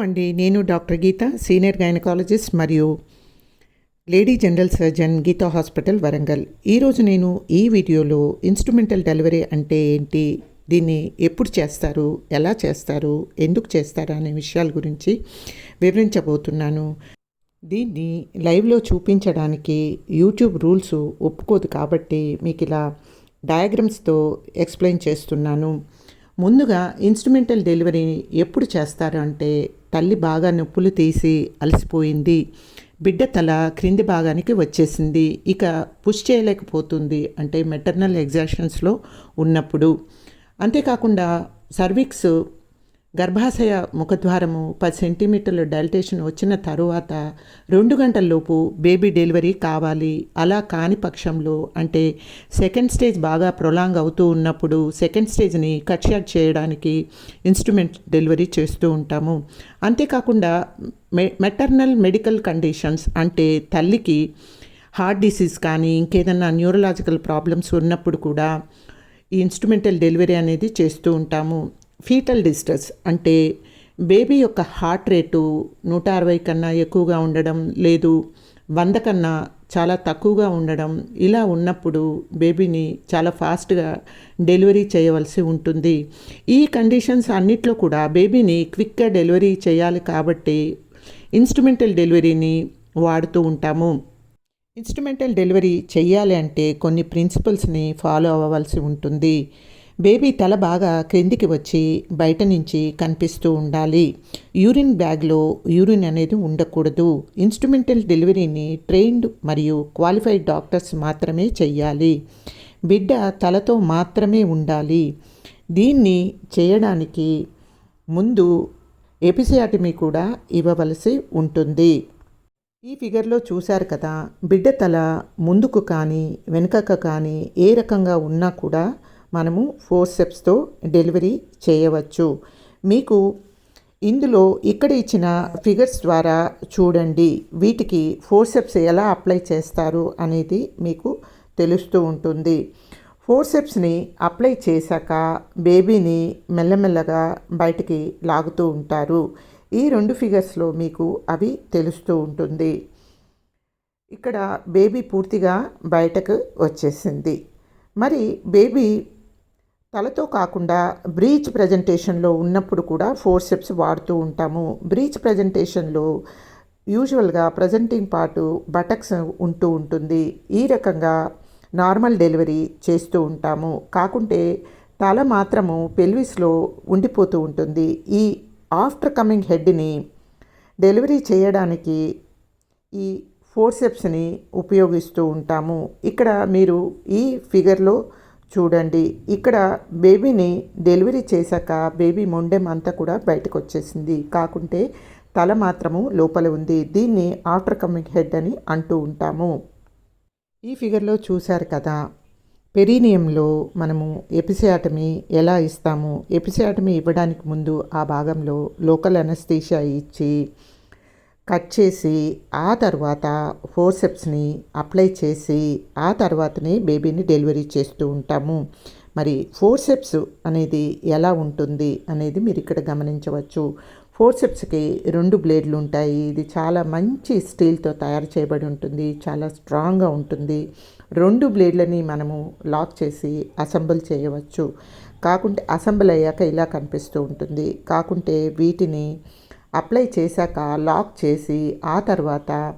Hello అండి. నేను doctor Geetha senior gynaecologist మరియు lady general surgeon Geetha hospital Warangal. ఈరోజు నేను ఈ వీడియోలో ఇన్స్ట్రుమెంటల్ డెలివరీ అంటే ఏంటి దీన్ని ఎప్పుడు చేస్తారు ఎలా చేస్తారు ఎందుకు చేస్తారు అనే విషయాల గురించి వివరించబోతున్నాను. దీన్ని లైవ్లో చూపించడానికి యూట్యూబ్ రూల్స్ ఒప్పుకోదు కాబట్టి మీకు ఇలా డయాగ్రమ్స్తో ఎక్స్ప్లెయిన్ చేస్తున్నాను. ముందుగా ఇన్స్ట్రుమెంటల్ డెలివరీ ఎప్పుడు చేస్తారు అంటే తల్లి బాగా నొప్పులు తీసి అలసిపోయింది. బిడ్డ తల క్రింది భాగానికి వచ్చేసింది. ఇక పుష్ చేయలేకపోతుంది అంటే మెటర్నల్ ఎగ్జాషన్స్లో ఉన్నప్పుడు. అంతేకాకుండా సర్విక్స్ గర్భాశయ ముఖద్వారము పది సెంటీమీటర్ల డైలటేషన్ వచ్చిన తరువాత రెండు గంటల్లోపు బేబీ డెలివరీ కావాలి. అలా కాని పక్షంలో అంటే సెకండ్ స్టేజ్ బాగా ప్రొలాంగ్ అవుతూ ఉన్నప్పుడు సెకండ్ స్టేజ్ని కట్ షాట్ చేయడానికి ఇన్స్ట్రుమెంట్ డెలివరీ చేస్తూ ఉంటాము. అంతేకాకుండా మె మెటర్నల్ మెడికల్ కండిషన్స్ అంటే తల్లికి హార్ట్ డిసీజ్ కానీ ఇంకేదన్నా న్యూరలాజికల్ ప్రాబ్లమ్స్ ఉన్నప్పుడు కూడా ఈ ఇన్స్ట్రుమెంటల్ డెలివరీ అనేది చేస్తూ ఉంటాము. ఫీటల్ డిస్ట్రెస్ అంటే బేబీ యొక్క హార్ట్ రేటు నూట అరవై కన్నా ఎక్కువగా ఉండడం లేదు వంద కన్నా చాలా తక్కువగా ఉండడం ఇలా ఉన్నప్పుడు బేబీని చాలా ఫాస్ట్గా డెలివరీ చేయవలసి ఉంటుంది. ఈ కండిషన్స్ అన్నిట్లో కూడా బేబీని క్విక్గా డెలివరీ చేయాలి కాబట్టి ఇన్స్ట్రుమెంటల్ డెలివరీని వాడుతూ ఉంటాము. ఇన్స్ట్రుమెంటల్ డెలివరీ చేయాలి అంటే కొన్ని ప్రిన్సిపల్స్ని ఫాలో అవ్వవలసి ఉంటుంది. బేబీ తల బాగా క్రిందికి వచ్చి బయట నుంచి కనిపిస్తూ ఉండాలి. యూరిన్ బ్యాగ్లో యూరిన్ అనేది ఉండకూడదు. ఇన్స్ట్రుమెంటల్ డెలివరీని ట్రైన్డ్ మరియు క్వాలిఫైడ్ డాక్టర్స్ మాత్రమే చెయ్యాలి. బిడ్డ తలతో మాత్రమే ఉండాలి. దీన్ని చేయడానికి ముందు ఎపిసియాటమీ కూడా ఇవ్వవలసి ఉంటుంది. ఈ ఫిగర్లో చూశారు కదా బిడ్డ తల ముందుకు కానీ వెనుకకు కానీ ఏ రకంగా ఉన్నా కూడా మనము ఫోర్ స్టెప్స్తో డెలివరీ చేయవచ్చు. మీకు ఇందులో ఇక్కడ ఇచ్చిన ఫిగర్స్ ద్వారా చూడండి. వీటికి ఫోర్సెప్స్ ఎలా అప్లై చేస్తారు అనేది మీకు తెలుస్తూ ఉంటుంది. ఫోర్సెప్స్ని అప్లై చేశాక బేబీని మెల్లమెల్లగా బయటికి లాగుతూ ఉంటారు. ఈ రెండు ఫిగర్స్లో మీకు అవి తెలుస్తూ ఉంటుంది. ఇక్కడ బేబీ పూర్తిగా బయటకు వచ్చేసింది. మరి బేబీ తలతో కాకుండా బ్రీచ్ ప్రజెంటేషన్లో ఉన్నప్పుడు కూడా ఫోర్ స్టెప్స్ వాడుతూ ఉంటాము. బ్రీచ్ ప్రజెంటేషన్లో యూజువల్గా ప్రజెంటింగ్ పార్టు బటక్స్ ఉంటూ ఉంటుంది. ఈ రకంగా నార్మల్ డెలివరీ చేస్తూ ఉంటాము. కాకుంటే తల మాత్రము పెల్విస్లో ఉండిపోతూ ఉంటుంది. ఈ ఆఫ్టర్ కమింగ్ హెడ్ని డెలివరీ చేయడానికి ఈ ఫోర్సెప్స్ని ఉపయోగిస్తూ ఉంటాము. ఇక్కడ మీరు ఈ ఫిగర్లో చూడండి. ఇక్కడ బేబీని డెలివరీ చేశాక బేబీ మొండెం అంతా కూడా బయటకు వచ్చేసింది కాకుంటే తల మాత్రము లోపల ఉంది. దీన్ని ఆఫ్టర్ కమింగ్ హెడ్ అని అంటూ ఉంటాము. ఈ ఫిగర్లో చూశారు కదా. పెరీనియంలో మనము ఎపిసియాటమీ ఎలా ఇస్తాము? ఎపిసియాటమీ ఇవ్వడానికి ముందు ఆ భాగంలో లోకల్ అనస్థీషియా ఇచ్చి కట్ చేసి ఆ తర్వాత ఫోర్సెప్స్ని అప్లై చేసి ఆ తర్వాతనే బేబీని డెలివరీ చేస్తూ ఉంటాము. మరి ఫోర్సెప్స్ అనేది ఎలా ఉంటుంది అనేది మీరు ఇక్కడ గమనించవచ్చు. ఫోర్సెప్స్కి రెండు బ్లేడ్లు ఉంటాయి. ఇది చాలా మంచి స్టీల్తో తయారు చేయబడి ఉంటుంది. చాలా స్ట్రాంగ్గా ఉంటుంది. రెండు బ్లేడ్లని మనము లాక్ చేసి అసెంబుల్ చేయవచ్చు. కాకుంటే అసెంబుల్ అయ్యాక ఇలా కనిపిస్తూ ఉంటుంది. కాకుంటే వీటిని అప్లై చేశాక లాక్ చేసి ఆ తర్వాత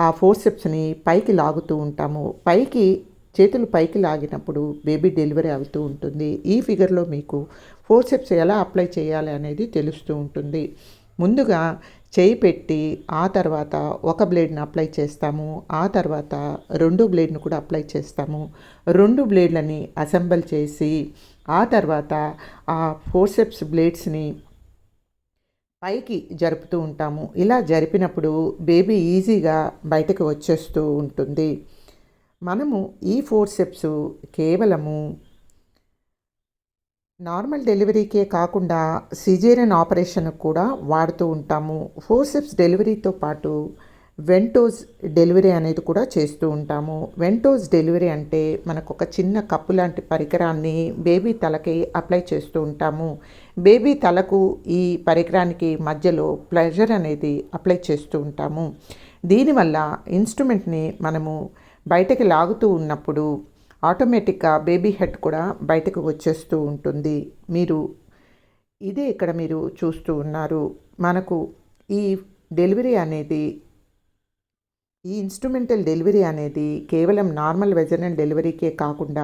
ఆ ఫోర్సెప్స్ని పైకి లాగుతూ ఉంటాము. పైకి చేతులు పైకి లాగినప్పుడు బేబీ డెలివరీ అవుతూ ఉంటుంది. ఈ ఫిగర్లో మీకు ఫోర్సెప్స్ ఎలా అప్లై చేయాలి అనేది తెలుస్తూ ఉంటుంది. ముందుగా చేయి పెట్టి ఆ తర్వాత ఒక బ్లేడ్ని అప్లై చేస్తాము. ఆ తర్వాత రెండు బ్లేడ్ని కూడా అప్లై చేస్తాము. రెండు బ్లేడ్లని అసెంబుల్ చేసి ఆ తర్వాత ఆ ఫోర్సెప్స్ బ్లేడ్స్ని పైకి జరుపుతూ ఉంటాము. ఇలా జరిపినప్పుడు బేబీ ఈజీగా బయటకు వచ్చేస్తూ ఉంటుంది. మనము ఈ ఫోర్సెప్స్ కేవలము నార్మల్ డెలివరీకే కాకుండా సిజేరియన్ ఆపరేషన్ కూడా వాడుతూ ఉంటాము. ఫోర్సెప్స్ డెలివరీతో పాటు వెంటోజ్ డెలివరీ అనేది కూడా చేస్తూ ఉంటాము. వెంటోజ్ డెలివరీ అంటే మనకు ఒక చిన్న కప్పు లాంటి పరికరాన్ని బేబీ తలకి అప్లై చేస్తూ ఉంటాము. బేబీ తలకు ఈ పరికరానికి మధ్యలో ప్లెజర్ అనేది అప్లై చేస్తూ ఉంటాము. దీనివల్ల ఇన్స్ట్రుమెంట్ని మనము బయటకి లాగుతూ ఉన్నప్పుడు ఆటోమేటిక్గా బేబీ హెడ్ కూడా బయటకు వచ్చేస్తూ ఉంటుంది. మీరు ఇదే ఇక్కడ మీరు చూస్తూ ఉన్నారు. మనకు ఈ డెలివరీ అనేది ఈ ఇన్స్ట్రుమెంటల్ డెలివరీ అనేది కేవలం నార్మల్ వెజనల్ డెలివరీకే కాకుండా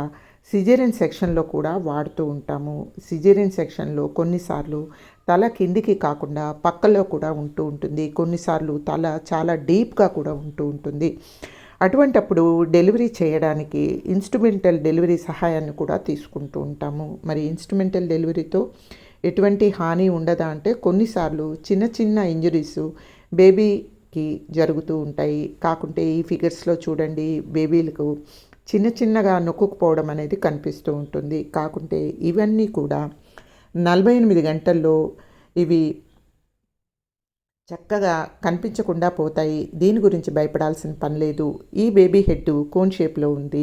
సిజేరియన్ సెక్షన్లో కూడా వాడుతూ ఉంటాము. సిజేరియన్ సెక్షన్లో కొన్నిసార్లు తల కిందికి కాకుండా పక్కలో కూడా ఉంటూ ఉంటుంది. కొన్నిసార్లు తల చాలా డీప్గా కూడా ఉంటూ ఉంటుంది. అటువంటప్పుడు డెలివరీ చేయడానికి ఇన్స్ట్రుమెంటల్ డెలివరీ సహాయాన్ని కూడా తీసుకుంటూ ఉంటాము. మరి ఇన్స్ట్రుమెంటల్ డెలివరీతో ఎటువంటి హాని ఉండదా అంటే కొన్నిసార్లు చిన్న చిన్న ఇంజరీస్ కి జరుగుతూ ఉంటాయి. కాకుంటే ఈ ఫిగర్స్లో చూడండి బేబీలకు చిన్న చిన్నగా నొక్కుకుపోవడం అనేది కనిపిస్తూ ఉంటుంది. కాకుంటే ఇవన్నీ కూడా నలభై ఎనిమిది గంటల్లో ఇవి చక్కగా కనిపించకుండా పోతాయి. దీని గురించి భయపడాల్సిన పని లేదు. ఈ బేబీ హెడ్ కోన్ షేప్లో ఉంది.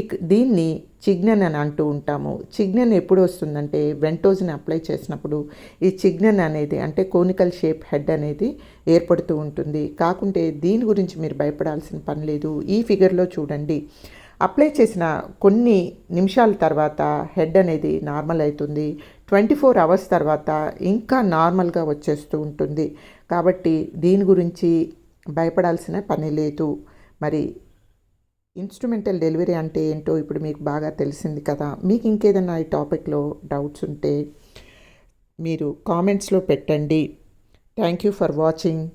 ఇక్ దీన్ని చిగ్నన్ అని అంటూ ఉంటాము. చిగ్నన్ ఎప్పుడు వస్తుందంటే వెంటోజ్ని అప్లై చేసినప్పుడు ఈ చిగ్నన్ అనేది అంటే కోనికల్ షేప్ హెడ్ అనేది ఏర్పడుతూ ఉంటుంది. కాకుంటే దీని గురించి మీరు భయపడాల్సిన పని లేదు. ఈ ఫిగర్లో చూడండి. అప్లై చేసిన కొన్ని నిమిషాల తర్వాత హెడ్ అనేది నార్మల్ అవుతుంది. ట్వంటీ ఫోర్ అవర్స్ తర్వాత ఇంకా నార్మల్గా వచ్చేస్తూ ఉంటుంది. కాబట్టి దీని గురించి భయపడాల్సిన పని లేదు. మరి ఇన్స్ట్రుమెంటల్ డెలివరీ అంటే ఏంటో ఇప్పుడు మీకు బాగా తెలిసింది కదా. మీకు ఇంకేదైనా ఈ టాపిక్లో డౌట్స్ ఉంటే మీరు కామెంట్స్లో పెట్టండి. Thank you for watching.